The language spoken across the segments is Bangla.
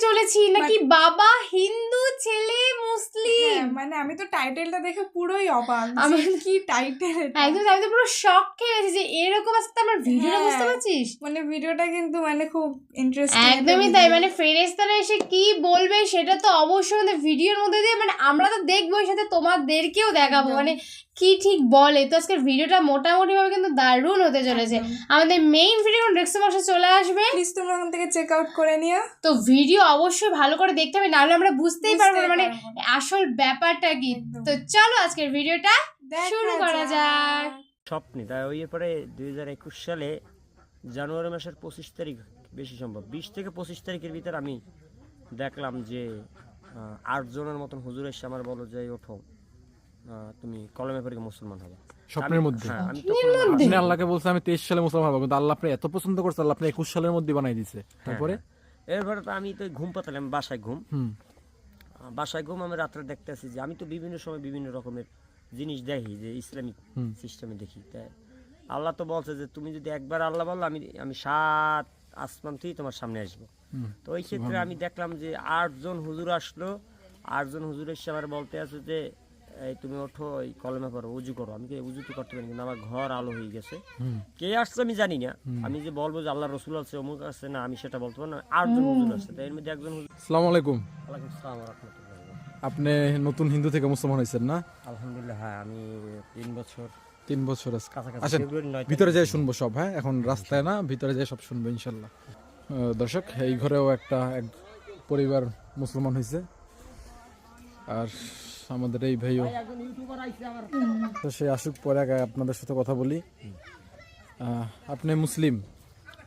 চলেছি নাকি বাবা হিন্দু ছেলে মানে আমি তো টাইটেলটা দেখে পুরোই অবাক আমি- কি টাইটেল একদম আমি তো পুরো শখ খেয়ে গেছি যে এরকম আসতে আমার ভিডিওটা বুঝতে হ্যাঁ। পারছিস? মানে ভিডিওটা কিন্তু মানে খুব ইন্টারেস্টিং একদমই তাই মানে ফেরেস্তারা এসে কি বলবে সেটা তো অবশ্যই আমাদের ভিডিওর মধ্যে দিয়ে মানে আমরা তো দেখবোই সাথে তোমাদেরকেও দেখাবো। মানে কি ঠিক বলে? তো আজকের ভিডিওটা মোটামুটি ভাবে কিন্তু দারুণ হতে চলেছে। আমাদের মেইন ভিডিও ডেস্ক বক্সে চলে আসবে। প্লিজ তোমরা ওখান থেকে চেক আউট করে নিও। তো ভিডিও অবশ্যই ভালো করে দেখতে হবে নাহলে আমরা বুঝতেই পারব মানে আসল না। ব্যাপারটা কি? তো চলো আজকের ভিডিওটা শুরু করা যাক। স্বপ্নে তাই ওই পরে দুই হাজার একুশ সালে জানুয়ারি মাসের পঁচিশ তারিখ বেশি সম্ভব বিশ থেকে পঁচিশ তারিখের ভিতর আমি দেখলাম যে আটজনের মতন হুজুর এসে আমার বলো যে ওঠো তুমি কলমে পড়ে মুসলমান হবে। স্বপ্নের আমি- মধ্যে? হ্যাঁ আপনি আল্লাহকে বলছেন আমি তেইশ সালে মুসলমান হব কিন্তু আল্লাহ আপনি এত পছন্দ করছে আল্লাহ আপনি একুশ সালের মধ্যে বানাই দিছে। তারপরে? এরপরে তো আমি তো ঘুম পাতালাম বাসায় ঘুম। বাসায় ঘুম আমি রাত্রে দেখতে আসি যে আমি তো বিভিন্ন সময় বিভিন্ন রকমের জিনিস দেখি যে ইসলামিক সিস্টেমে দেখি। তাই আল্লাহ তো বলছে যে তুমি যদি একবার আল্লাহ বলল আমি আমি সাত আসমান থেকে তোমার সামনে আসব। তো ওই ক্ষেত্রে আমি দেখলাম যে আটজন হুজুর আসলো। আটজন হুজুর এসে আমার বলতে আছে যে এই তুমি ওঠো এই কলমে পড়ো উজু করো। আমি উজু তো করতে পারি কিন্তু আমার ঘর আলো হয়ে গেছে। কে আসছে আমি জানি না। আমি যে বলব যে আল্লাহ রসুল আছে অমুক আছে না আমি সেটা বলতে পারব না। আটজন হুজুর আছে তো এর মধ্যে একজন হুজুর আসসালামু আলাইকুম। ওয়ালাইকুম আসসালাম ওয়া আপনি নতুন হিন্দু থেকে মুসলমান হয়েছেন না? আলহামদুলিল্লাহ হ্যাঁ আমি তিন বছর তিন বছর আছে আসেন ভিতরে যাই শুনব সব হ্যাঁ? এখন রাস্তায় না ভিতরে যাই সব শুনব ইনশাল্লাহ। দর্শক এই ঘরেও একটা এক পরিবার মুসলমান হয়েছে। আর আমাদের এই ভাইও। তো সে আসুক পরে আগে আপনাদের সাথে কথা বলি। আপনি মুসলিম?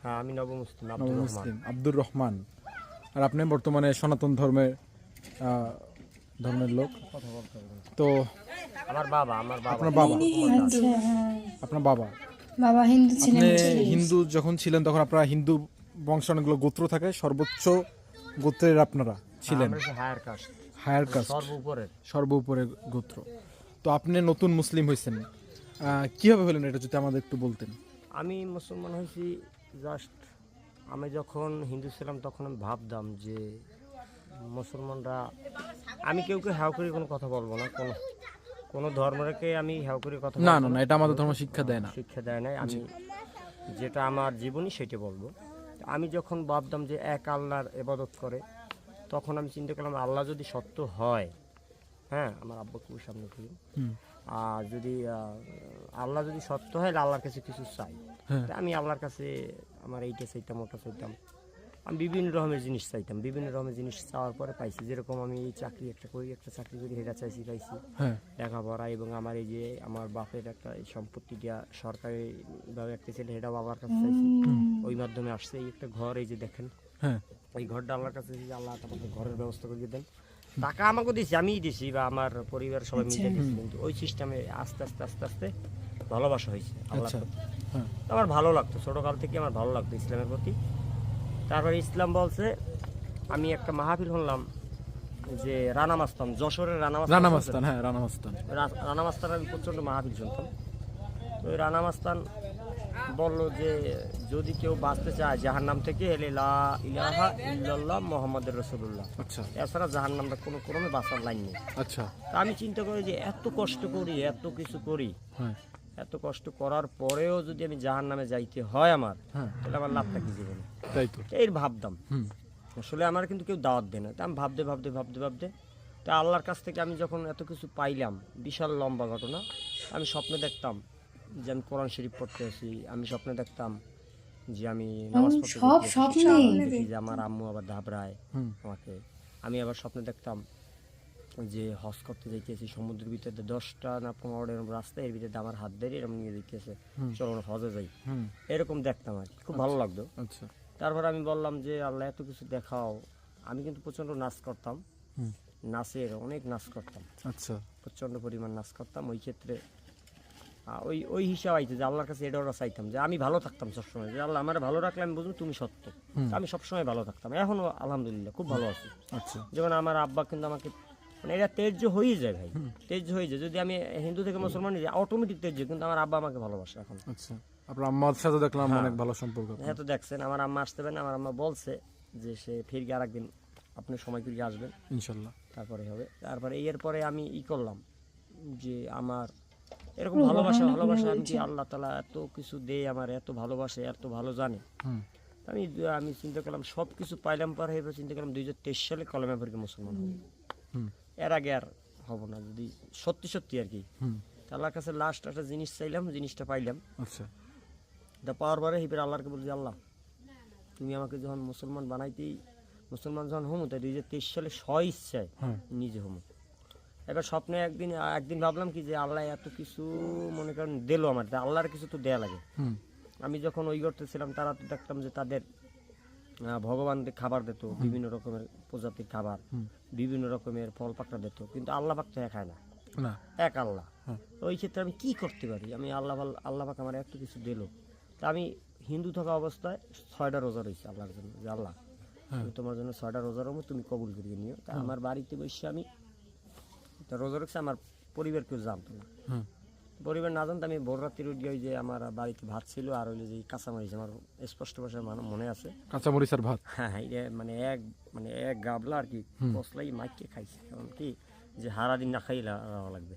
হ্যাঁ আমি নব মুসলিম আব্দুর রহমান। মুসলিম আব্দুর রহমান। আর আপনি বর্তমানে সনাতন ধর্মের ধর্মের লোক। তো আমার বাবা আমার বাবা। আপনার বাবা? হ্যাঁ আপনার বাবা? বাবা হিন্দু আপনি হিন্দু যখন ছিলেন তখন আপনারা হিন্দু বংশ অনেকগুলো গোত্র থাকে সর্বোচ্চ গোত্রের আপনারা ছিলেন। Higher caste higher caste. সর্ব উপরের সর্ব গোত্র। তো আপনি নতুন মুসলিম হয়েছেন। কীভাবে হলেন এটা যদি আমাদের একটু বলতেন? আমি মুসলমান হয়েছি জাস্ট আমি যখন হিন্দু ছিলাম তখন আমি ভাবতাম যে মুসলমানরা আমি কেউ কেউ হ্যাও করে কোনো কথা বলব না। কোনো কোনো ধর্মকে আমি হ্যাও করে কথা না না না এটা আমাদের ধর্ম শিক্ষা দেয় না। শিক্ষা দেয় না আমি যেটা আমার জীবনী সেটা বলব। আমি যখন ভাবতাম যে এক আল্লাহর এবাদত করে তখন আমি চিন্তা করলাম আল্লাহ যদি সত্য হয় হ্যাঁ আমার আব্বা খুব সামনে হুম। আর যদি আল্লাহ যদি সত্য হয় আল্লাহর কাছে কিছু চাই। হ্যাঁ। আমি আল্লাহর কাছে আমার এইটা চাইতাম ওটা চাইতাম। আমি বিভিন্ন রকমের জিনিস চাইতাম। বিভিন্ন রকমের জিনিস চাওয়ার পরে পাইছি। যেরকম আমি এই চাকরি একটা করি একটা চাকরি করি এটা চাইছি পাইছি। হ্যাঁ। লেখাপড়া এবং আমার এই যে আমার বাপের একটা এই সম্পত্তিটা সরকারিভাবে একটা ছেলে সেটাও বাবার কাছে চাইছি। ওই মাধ্যমে আসছে। এই একটা ঘর এই যে দেখেন হ্যাঁ। এই ঘরটা আল্লাহর কাছে যে আল্লাহ আমাকে ঘরের ব্যবস্থা করে দেন। টাকা আমাকে দিয়েছি আমিই দিছি বা আমার পরিবার সবাই মিলে দিয়েছি কিন্তু ওই সিস্টেমে আস্তে আস্তে আস্তে আস্তে ভালোবাসা হয়েছে আল্লাহ আচ্ছা। হ্যাঁ। আমার ভালো লাগতো ছোটোকাল থেকে আমার ভালো লাগতো ইসলামের প্রতি। তারপরে ইসলাম বলছে আমি একটা মাহফিল হলাম যে রানা মাস্তান যশোরের রানা মাস্তান রানা মাস্তান হ্যাঁ রানা মাস্তান। রানা মাস্তান আমি প্রচণ্ড মাহফিল শুনতাম। তো ওই রানা মাস্তান বলল যে যদি কেউ বাঁচতে চায় জাহার নাম থেকে ইলাহা ইল্লাল্লাহ মোহাম্মদের রসুল্লাহ আচ্ছা। এছাড়া জাহার নামটা কোনো ক্রমে বাঁচার লাইন নেই। আচ্ছা। তা আমি চিন্তা করি যে এত কষ্ট করি এত কিছু করি হ্যাঁ। এত কষ্ট করার পরেও যদি আমি জাহার নামে যাইতে হয় আমার হ্যাঁ। তাহলে আমার লাভটা কি জীবনে। তাই তো। এই ভাবতাম আসলে আমার কিন্তু কেউ দাওয়াত দেয় না। তা আমি ভাবতে ভাবতে ভাবতে ভাবতে তা আল্লাহর কাছ থেকে আমি যখন এত কিছু পাইলাম বিশাল লম্বা ঘটনা আমি স্বপ্নে দেখতাম যে আমি কোরআন শরীফ পড়তে আছি আমি স্বপ্নে দেখতাম যে আমি নামাজ সব স্বপ্নে? যে আমার আম্মু আবার হুম। আমাকে। আমি আবার স্বপ্নে দেখতাম যে হজ করতে যাইতেছি সমুদ্রের ভিতরে দশটা না পনেরোটা এরকম রাস্তা এর ভিতরে আমার হাত ধরে এরকম নিয়ে দিতেছে চলো না হজে যাই। হুম। এরকম দেখতাম আর কি। খুব ভালো লাগতো। আচ্ছা। তারপর আমি বললাম যে আল্লাহ এত কিছু দেখাও। আমি কিন্তু প্রচণ্ড নাচ করতাম। নাচের অনেক নাচ করতাম। আচ্ছা। প্রচণ্ড পরিমাণ নাচ করতাম। ওই ক্ষেত্রে ওই ওই হিসাব আইতো যে আল্লাহর কাছে এটা ওরা চাইতাম যে আমি ভালো থাকতাম সবসময় যে আল্লাহ আমার ভালো রাখলে আমি বুঝব তুমি সত্য। আমি সবসময় ভালো থাকতাম এখনও আলহামদুলিল্লাহ খুব ভালো আছি। আচ্ছা। যেমন আমার আব্বা কিন্তু আমাকে মানে এটা তেজ্য হয়ে যায় ভাই তেজ্য হয়ে যায়। যদি আমি হিন্দু থেকে মুসলমান হয়ে যাই অটোমেটিক তেজ্য কিন্তু আমার আব্বা আমাকে ভালোবাসে এখন। আচ্ছা। আপনার আম্মার সাথে দেখলাম হ্যাঁ। অনেক ভালো সম্পর্ক। হ্যাঁ তো দেখছেন আমার আম্মা আসতে পারেন আমার আম্মা বলছে যে সে ফিরগে আর একদিন আপনি সময় করে আসবেন। ইনশাল্লাহ। তারপরে হবে তারপরে এর পরে আমি ই করলাম যে আমার এরকম ভালোবাসা ভালোবাসা আমি কি আল্লাহ তালা এত কিছু দেয় আমার এত ভালোবাসে এত ভালো জানে। আমি আমি চিন্তা করলাম সব কিছু পাইলাম পর এবার চিন্তা করলাম দুই হাজার তেইশ সালে কলমে পড়ে মুসলমান হব। এর আগে আর হব না যদি সত্যি সত্যি আর কি। আল্লাহর কাছে লাস্ট একটা জিনিস চাইলাম জিনিসটা পাইলাম। আচ্ছা। তা পাওয়ার পরে হিপের আল্লাহকে বলছি আল্লাহ তুমি আমাকে যখন মুসলমান বানাইতেই মুসলমান যখন হমু তাই দুই হাজার তেইশ সালে স্ব ইচ্ছায় হ্যাঁ। নিজে হমু। এবার স্বপ্নে একদিন একদিন ভাবলাম কি যে আল্লাহ এত কিছু মনে করেন দিলো আমার আল্লাহর কিছু তো দেয়া লাগে। আমি যখন ওই করতেছিলাম তারা তো দেখতাম যে তাদের আহ, ভগবানদের খাবার দিত বিভিন্ন রকমের প্রজাতির খাবার বিভিন্ন রকমের ফল পাকড়া দিত কিন্তু আল্লাহ পাক তো খায় না। এক আল্লাহ। হ্যাঁ। ওই ক্ষেত্রে আমি কি করতে পারি? আমি আল্লাহ আল্লাহ পাক আমার এত কিছু দিল। তা আমি হিন্দু থাকা অবস্থায় ছয়টা রোজা রয়েছে আল্লাহর জন্য যে আল্লাহ হ্যাঁ। তোমার জন্য ছয়টা রোজা রকম তুমি কবুল করিয়ে নিও। তা আমার বাড়িতে বসে আমি তা রোজা রাখছি আমার পরিবার কেউ জানতো না। পরিবার না জানতো আমি ভোর রাত্রির উঠে ওই যে আমার বাড়িতে ভাত ছিল আর ওই যে কাঁচামরিচ আমার স্পষ্ট ভাষায় মানে আছে। কাঁচামরিচ আর ভাত? হ্যাঁ হ্যাঁ, এটা মানে এক মানে এক গাবলা আর কি কসলাই মাইকে খাইছে। কারণ কি যে হারা দিন না খাইলে লাগবে।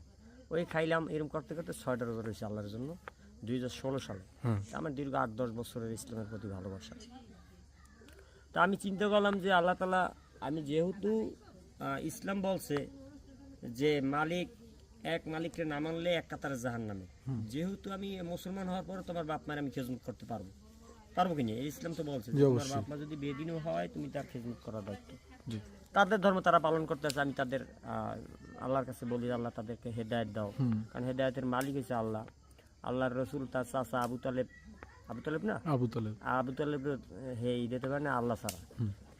ওই খাইলাম এরকম করতে করতে ছয়টা রোজা রয়েছে আল্লাহর জন্য দুই হাজার ষোলো সালে। আমার দীর্ঘ আট দশ বছরের ইসলামের প্রতি ভালোবাসা তা আমি চিন্তা করলাম যে আল্লাহ তালা আমি যেহেতু ইসলাম বলছে যে মালিক এক মালিককে না মানলে এক কাতারে জাহান নামে যেহেতু আমি মুসলমান হওয়ার পরে তোমার বাপ মায়ের আমি খেজমত করতে পারব। পারব কি না ইসলাম তো বলছে তোমার বাপ মা যদি বেদিনও হয় তুমি তার খেজমত করার দায়িত্ব। তাদের ধর্ম তারা পালন করতেছে আমি তাদের আল্লাহর কাছে বলি আল্লাহ তাদেরকে হেদায়ত দাও। কারণ হেদায়তের মালিক হচ্ছে আল্লাহ। আল্লাহর রসুল তার চাচা আবু তালেব আবু তালেব না? আবু তালেব। আবু তালেব হে দিতে পারে না আল্লাহ ছাড়া।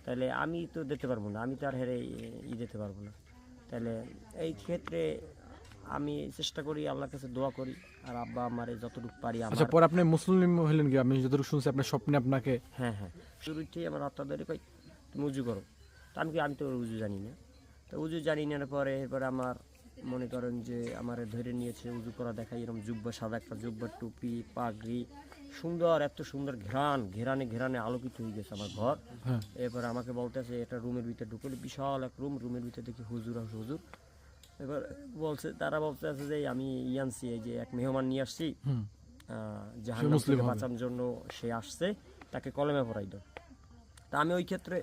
তাহলে আমি তো দিতে পারব না আমি তো আর হেরে ই দিতে পারব না। তাহলে এই ক্ষেত্রে আমি চেষ্টা করি আল্লাহর কাছে দোয়া করি আর আব্বা আমারে যতটুকু পারি আচ্ছা পরে আপনি মুসলিম হলেন কি? আমি যতটুকু শুনছি আপনার স্বপ্নে আপনাকে হ্যাঁ হ্যাঁ। শুরুতেই আমার আত্মাদারি কই তুমি উজু করো। আমি কি আমি তো উজু জানি না। তো উজু জানি না পরে এরপরে আমার মনে করেন যে আমার ধরে নিয়েছে উজু করা দেখাই এরকম জুব্বা সাদা একটা জুব্বা টুপি পাগড়ি সুন্দর এত সুন্দর ঘেরান ঘেরানে ঘেরানে আলোকিত হয়ে গেছে আমার ঘর। হ্যাঁ। এরপর আমাকে বলতেছে এটা রুমের ভিতরে ঢুকলে বিশাল এক রুম রুমের ভিতরে দেখি হুজুর আর হুজুর। এবার বলছে তারা বলতে আছে যে আমি ই আনছি এই যে এক মেহমান নিয়ে আসছি। হুম। জাহান সে মুসলিম থেকে বাঁচানোর জন্য সে আসছে। তাকে কলমে পড়াই দাও তা আমি ওই ক্ষেত্রে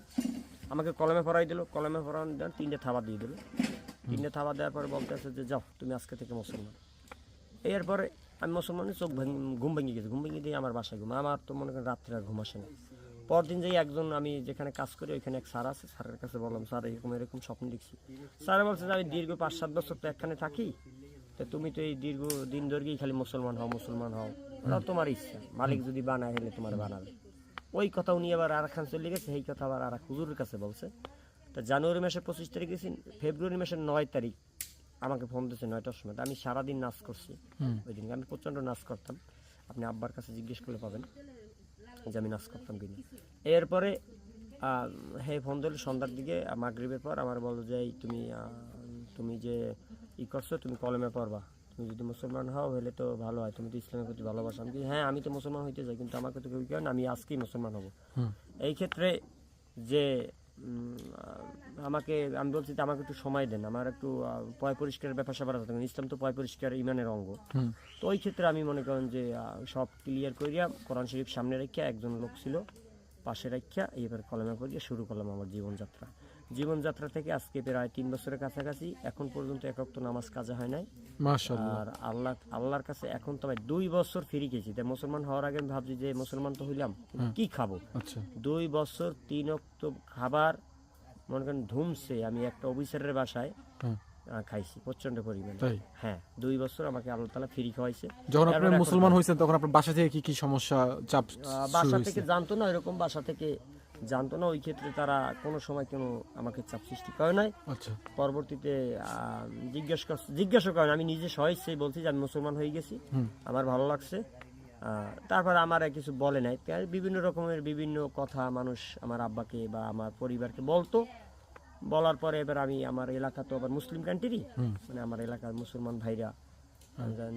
আমাকে কলমে পড়াই দিল। কলমে পড়ানো দেন তিনটে থাবা দিয়ে দিল। তিনটে থাবা দেওয়ার পরে বলতে আছে যে যাও তুমি আজকে থেকে মুসলমান। এরপরে আমি মুসলমানের চোখ ভেঙে, ঘুম ভেঙে গেছে। ঘুম ভেঙে দিয়ে আমার বাসায় ঘুম আমার তো মনে করেন রাত্রে আর ঘুম আসে না। পরদিন যেই একজন আমি যেখানে কাজ করি, ওইখানে এক স্যার আছে। স্যারের কাছে বললাম, স্যার, এরকম এরকম স্বপ্ন দেখছি। স্যার বলছে যে, আমি দীর্ঘ পাঁচ সাত বছর তো একখানে থাকি। তো তুমি তো এই দীর্ঘ দিন ধরেই খালি মুসলমান হও মুসলমান হও। ওটা তোমার ইচ্ছা। মালিক যদি বানায় হলে তোমার বানাবে। ওই কথা উনি আবার আর খান চলে গেছে। এই কথা আবার আর হুজুরের কাছে বলছে। তা জানুয়ারি মাসের পঁচিশ তারিখ গেছি। ফেব্রুয়ারি মাসের নয় তারিখ আমাকে ফোন দিয়েছে নয়টার সময়। আমি সারাদিন নাচ করছি। ওই দিনকে আমি প্রচণ্ড নাচ করতাম। আপনি আব্বার কাছে জিজ্ঞেস করলে পাবেন যে আমি নাচ করতাম কিনা। এরপরে হে ফোন দিল সন্ধ্যার দিকে মাগরিবের পর আমার বলো যে এই তুমি তুমি যে ই করছ তুমি কলমে পড়বা। তুমি যদি মুসলমান হও হলে তো ভালো হয়। তুমি তো ইসলামের প্রতি ভালোবাসো। আমি কি, হ্যাঁ আমি তো মুসলমান হইতে চাই কিন্তু আমাকে তো কেউ কেন আমি আজকেই মুসলমান হব। এই ক্ষেত্রে যে আমাকে আমি বলছি যে আমাকে একটু সময় দেন আমার একটু পয় পরিষ্কারের ব্যাপার স্যাপার আছে ইসলাম তো পয় পরিষ্কার ইমানের অঙ্গ। তো ওই ক্ষেত্রে আমি মনে করেন যে সব ক্লিয়ার করিয়া কোরআন শরীফ সামনে রেখে একজন লোক ছিল পাশে রাখিয়া এইবার কলমে করিয়া শুরু করলাম আমার জীবনযাত্রা। জীবনযাত্রা থেকে আজকে প্রায় তিন বছরের কাছাকাছি এখন পর্যন্ত একক তো নামাজ কাজে হয় নাই। আর আল্লাহ আল্লাহর কাছে এখন তো ভাই দুই বছর ফিরে গেছি তাই মুসলমান হওয়ার আগে আমি ভাবছি যে মুসলমান তো হইলাম কি খাব? আচ্ছা। দুই বছর তিন অক্ত খাবার মনে করেন ধুমছে আমি একটা অফিসারের বাসায় হ্যাঁ। খাইছি প্রচণ্ড পরিমাণে। হ্যাঁ দুই বছর আমাকে আল্লাহ তালা ফ্রি খাওয়াইছে। যখন আপনি মুসলমান হয়েছেন তখন আপনার বাসা থেকে কি কি সমস্যা চাপ বাসা থেকে জানতো না এরকম বাসা থেকে জানতো না ওই ক্ষেত্রে তারা কোনো সময় কোনো আমাকে চাপ সৃষ্টি করে নাই। আচ্ছা। পরবর্তীতে জিজ্ঞেস কর জিজ্ঞাসা করেন আমি নিজে সহজেই বলছি যে আমি মুসলমান হয়ে গেছি আমার ভালো লাগছে। তারপর আমার কিছু বলে নাই। বিভিন্ন রকমের বিভিন্ন কথা মানুষ আমার আব্বাকে বা আমার পরিবারকে বলতো। বলার পরে এবার আমি আমার এলাকা তো আবার মুসলিম কান্ট্রি মানে আমার এলাকার মুসলমান ভাইরা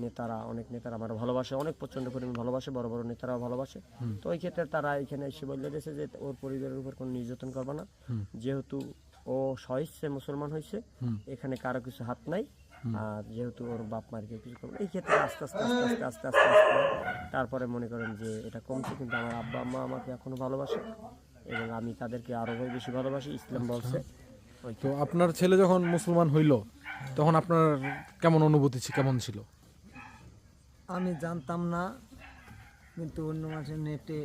নেতারা অনেক নেতারা আমার ভালোবাসে অনেক প্রচণ্ড পরিমাণ ভালোবাসে বড় বড় নেতারাও ভালোবাসে। তো ওই ক্ষেত্রে তারা এখানে এসে বললে দিয়েছে যে ওর পরিবারের উপর কোনো নির্যাতন করবে না। যেহেতু ও সহিচ্ছে মুসলমান হয়েছে এখানে কারও কিছু হাত নাই। আর যেহেতু ওর বাপ মার মারকে কিছু করবে এই ক্ষেত্রে আস্তে আস্তে আস্তে আস্তে আস্তে আস্তে আস্তে তারপরে মনে করেন যে এটা কমছে কিন্তু আমার আব্বা আম্মা আমাকে এখনও ভালোবাসে এবং আমি তাদেরকে আরও বেশি ভালোবাসি ইসলাম বলছে। তো আপনার ছেলে যখন মুসলমান হইল তখন আপনার কেমন অনুভূতি ছিল কেমন ছিল? আমি জানতাম না কিন্তু অন্য মাসে নেটে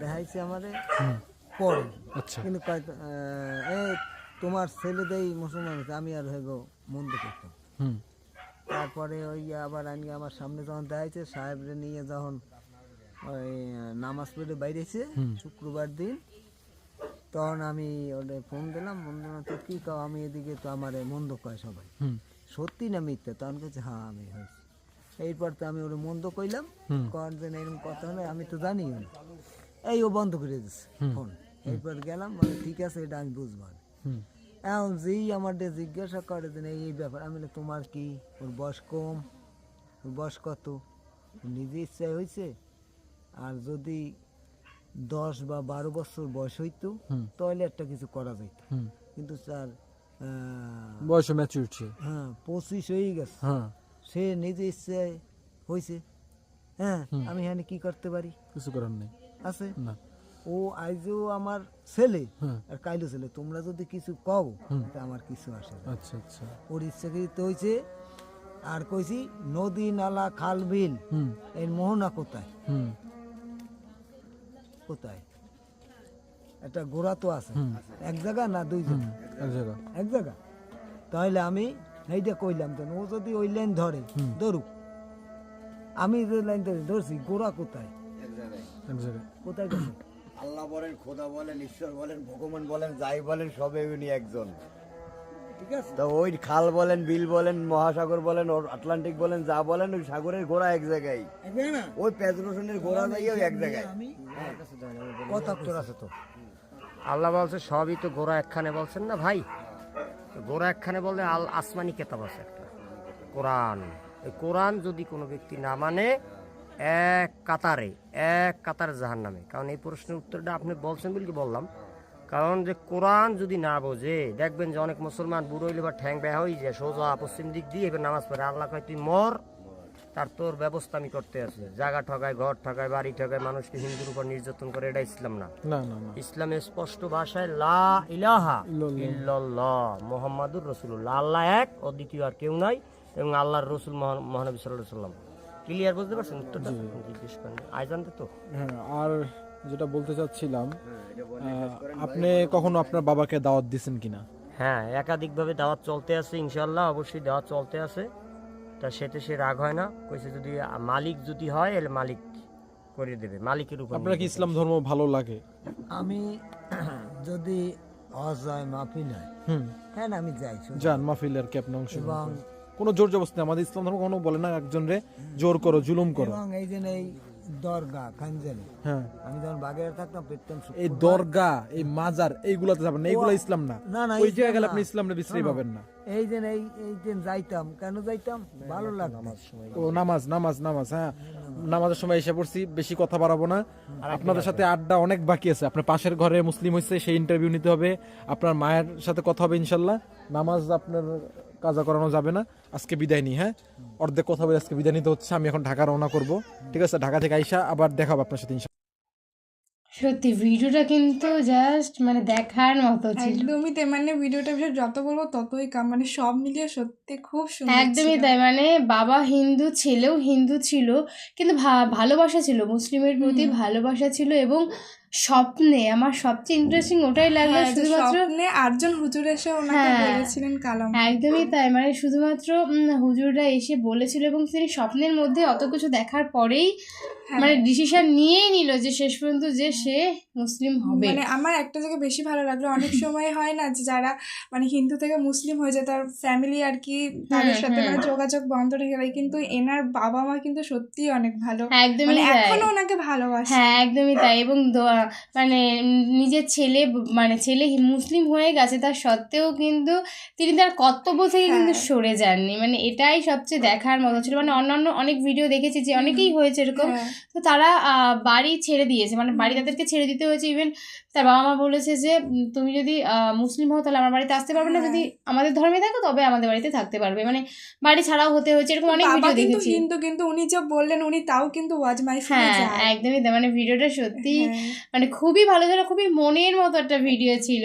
দেখাইছে আমারে পরে। আচ্ছা। কিন্তু তোমার ছেলেদেরই মুসলমান হয়েছে আমি আর হইব মন্দ করতাম। হুম। তারপরে ওই আবার আমি আমার সামনে যখন দেখাইছে সাহেবরে নিয়ে যখন ওই নামাজ পড়ে বাইরেছে শুক্রবার দিন তখন আমি ওটা ফোন দিলাম ফোন দিলাম তো কী কাও আমি এদিকে তো আমার মন্দ কয় সবাই। হুম। সত্যি না মিথ্যা? তখন কাছে হ্যাঁ আমি হয়েছি। এরপর তো আমি ওর মন্দ কইলাম। হুম। কর যে না এরকম কথা নয় আমি তো জানি না। এই ও বন্ধ করে দিচ্ছে ফোন। এরপর গেলাম বলে ঠিক আছে এটা আমি বুঝব না। এখন যেই আমার জিজ্ঞাসা করে যে এই ব্যাপার। আমি তোমার কি ওর বয়স কম? ওর বয়স কত? নিজে ইচ্ছায় হয়েছে আর যদি দশ বা বারো বছর বয়স হইতো। তাহলে একটা কিছু করা যেত কিন্তু স্যার বয়সে ম্যাচুরিটি হ্যাঁ পঁচিশ হয়ে গেছে। হ্যাঁ। সে নিজে ইচ্ছায় হয়েছে হ্যাঁ আমি এখানে কি করতে পারি? কিছু করার নেই। আছে? না। ও আইজও আমার ছেলে হ্যাঁ। আর কাইলো ছেলে তোমরা যদি কিছু কও তা আমার কিছু আসে আচ্ছা আচ্ছা। ওর ইচ্ছাকৃত হয়েছে আর কইছি নদী নালা খাল বিল এর মোহনা কোথায়? হুম। কোথায়? একটা গোড়া তো আছে। এক জায়গা না দুই জায়গা? এক জায়গা। এক জায়গা? তাহলে আমি এইটা কইলাম তো ও যদি ওই লাইন ধরে ধরুক। আমি যে লাইন ধরে ধরছি গোড়া কোথায়? এক জায়গায়। কোথায় গেছে? আল্লাহ বলেন খোদা বলেন ঈশ্বর বলেন ভগবান বলেন যাই বলেন সবে উনি একজন। ঠিক আছে? তো ওই খাল বলেন বিল বলেন মহাসাগর বলেন ওর আটলান্টিক বলেন যা বলেন ওই সাগরের গোড়া এক জায়গায়। ওই পেজরোশনের গোড়া যাই ওই এক জায়গায়। কত অক্ষর আছে তো। আল্লাহ বলছে সবই তো গোড়া একখানে বলছেন না ভাই? গোড়া একখানে বললে আল আসমানি কেতাব আছে একটা। কোরআন। এই কোরআন যদি কোনো ব্যক্তি না মানে এক কাতারে এক কাতারে জাহান নামে কারণ এই প্রশ্নের উত্তরটা আপনি বলছেন বলে কি বললাম? কারণ যে কোরআন যদি না বোঝে দেখবেন যে অনেক মুসলমান বুড়ো হইলে বা ঠ্যাং বেহা হয়ে যায় সোজা পশ্চিম দিক দিয়ে এবার নামাজ পড়ে। আল্লাহ কয় তুই মর তার তোর ব্যবস্থা আমি করতে আছি। জায়গা ঠকায় ঘর ঠকায় বাড়ি ঠকায় মানুষকে হিন্দুর উপর নির্যাতন করে এটা ইসলাম না। ইসলামের স্পষ্ট ভাষায় লা ইলাহা ইল্লাল্লাহ। মোহাম্মদুর রসুল্লাহ আল্লাহ এক ও দ্বিতীয় আর কেউ নাই এবং আল্লাহর রসুল মহা- মহানবী সাল্লাহ সাল্লাম। ক্লিয়ার বুঝতে পারছেন উত্তরটা? জিজ্ঞেস করেন। তো। হ্যাঁ আর যেটা বলতে চাচ্ছিলাম আপনি কখনো আপনার বাবাকে দাওয়াত দিয়েছেন কিনা? হ্যাঁ একাধিকভাবে দাওয়াত চলতে আছে ইনশাল্লাহ অবশ্যই দাওয়াত চলতে আছে। তা সেতে সে রাগ হয় না কইছে যদি মালিক যদি হয় এলে মালিক করে দেবে মালিকের উপর আপনার কি ইসলাম ধর্ম ভালো লাগে? আমি যদি অজয় মাফি নয় হ্যাঁ আমি যাই যান মাহফিল আর কি আপনি অংশ কোনো জোর জবস্তি নেই। আমাদের ইসলাম ধর্ম কোনো বলে না একজন রে জোর করো জুলুম করো। এবং এই যে এই দরগা খানজানি। হ্যাঁ। আমি যখন বাগের থাকতাম পেতাম এই দরগা এই মাজার এইগুলাতে যাবেন না এইগুলা ইসলাম না। না, না, ওই জায়গায় গেলে। আপনি ইসলামে বিশ্রী পাবেন না। এই যে এই এই দিন যাইতাম কেন যাইতাম? ভালো লাগতো। ও নামাজ নামাজ নামাজ হ্যাঁ। নামাজের সময় এসে পড়ছি বেশি কথা বাড়াবো না। আপনাদের সাথে আড্ডা অনেক বাকি আছে। আপনার পাশের ঘরে মুসলিম হয়েছে সেই ইন্টারভিউ নিতে হবে। আপনার মায়ের সাথে কথা হবে ইনশাল্লাহ। নামাজ আপনার কাজা করানো যাবে না। আজকে বিদায় নিই হ্যাঁ? অর্ধেক কথা বলে আজকে বিদায় নিতে হচ্ছে। আমি এখন ঢাকা রওনা করব। ঠিক আছে? ঢাকা থেকে আইসা আবার দেখাবো আপনার সাথে সত্যি ভিডিওটা কিন্তু জাস্ট মানে দেখার মতো ছিল। একদমই তাই। মানে ভিডিওটা বিষয়ে যত বলব ততই কাম মানে সব মিলিয়ে সত্যি খুব সুন্দর একদমই তাই। মানে বাবা হিন্দু ছেলেও হিন্দু ছিল কিন্তু ভা- ভালোবাসা ছিল। মুসলিমের প্রতি ভালোবাসা ছিল এবং স্বপ্নে আমার সবচেয়ে ইন্টারেস্টিং ওটাই লাগল হ্যাঁ, শুধুমাত্র স্বপ্নে আটজন হুজুর এসে ওনাকে হ্যাঁ। বলেছিলেন কালাম একদমই তাই মানে শুধুমাত্র হুজুররা এসে বলেছিল এবং তিনি স্বপ্নের মধ্যে অত কিছু দেখার পরেই হ্যাঁ। মানে ডিসিশন নিয়েই নিল যে শেষ পর্যন্ত যে সে মুসলিম হবে। মানে আমার একটা জায়গায় বেশি ভালো লাগল। অনেক সময় হয় না যে যারা মানে হিন্দু থেকে মুসলিম হয়ে যায় তার ফ্যামিলি আর কি তাদের সাথে মানে যোগাযোগ বন্ধ রেখে দেয়। কিন্তু এনার বাবা মা কিন্তু সত্যিই অনেক ভালো। একদমই মানে এখনও ওনাকে ভালোবাসে। হ্যাঁ একদমই তাই। এবং দোয়া- মানে নিজের ছেলে মানে ছেলে মুসলিম হয়ে গেছে তার সত্ত্বেও কিন্তু তিনি তার কর্তব্য থেকে কিন্তু হ্যাঁ। সরে যাননি। মানে এটাই সবচেয়ে দেখার মতো ছিল। মানে অন্যান্য অনেক ভিডিও দেখেছি যে অনেকেই হয়েছে এরকম। হ্যাঁ। তো তারা বাড়ি ছেড়ে দিয়েছে। মানে বাড়ি তাদেরকে ছেড়ে দিতে হয়েছে ইভেন তার বাবা মা বলেছে যে তুমি যদি মুসলিম হও তাহলে আমার বাড়িতে আসতে পারবে না হ্যাঁ। যদি আমাদের ধর্মে থাকো তবে আমাদের বাড়িতে থাকতে পারবে মানে বাড়ি ছাড়াও হতে হয়েছে এরকম অনেক ভিডিও দেখেছি হিন্দু কিন্তু উনি যে বললেন উনি তাও কিন্তু ওয়াজ মাহফিলে হ্যাঁ একদমই তাই। মানে ভিডিওটা সত্যি হ্যাঁ। মানে খুবই ভালো ছিল খুবই মনের মতো একটা ভিডিও ছিল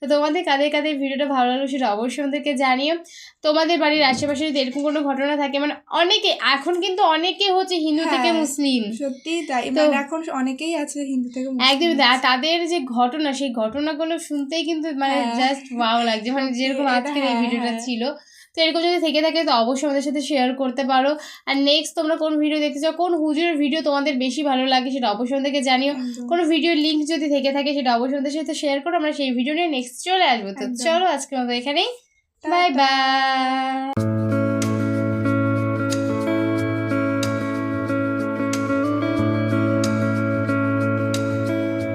তো তোমাদের কাদের কাদের ভিডিওটা ভালো লাগল সেটা অবশ্যই আমাদেরকে জানিও তোমাদের বাড়ির আশেপাশে যদি এরকম কোনো ঘটনা থাকে মানে অনেকে এখন কিন্তু অনেকে হচ্ছে হিন্দু থেকে হ্যাঁ। মুসলিম সত্যি তাই তো- মানে এখন অনেকেই আছে হিন্দু থেকে মুসলিম তাদের যে ঘটনা সেই ঘটনাগুলো শুনতেই কিন্তু মানে হ্যাঁ। জাস্ট ভালো লাগছে। মানে যেরকম আজকের এই হ্যাঁ, ভিডিওটা হ্যাঁ। ছিল। তো এরকম যদি থেকে থাকে তো অবশ্যই আমাদের সাথে শেয়ার করতে পারো। আর নেক্সট তোমরা কোন ভিডিও দেখতে চাও কোন হুজুরের ভিডিও তোমাদের বেশি ভালো লাগে সেটা অবশ্যই আমাদেরকে জানিও। কোনো ভিডিওর লিঙ্ক যদি থেকে থাকে সেটা অবশ্যই আমাদের সাথে শেয়ার করো। আমরা সেই ভিডিও নিয়ে নেক্সট চলে আসব। তো চলো আজকের মতো এখানেই। Bye bye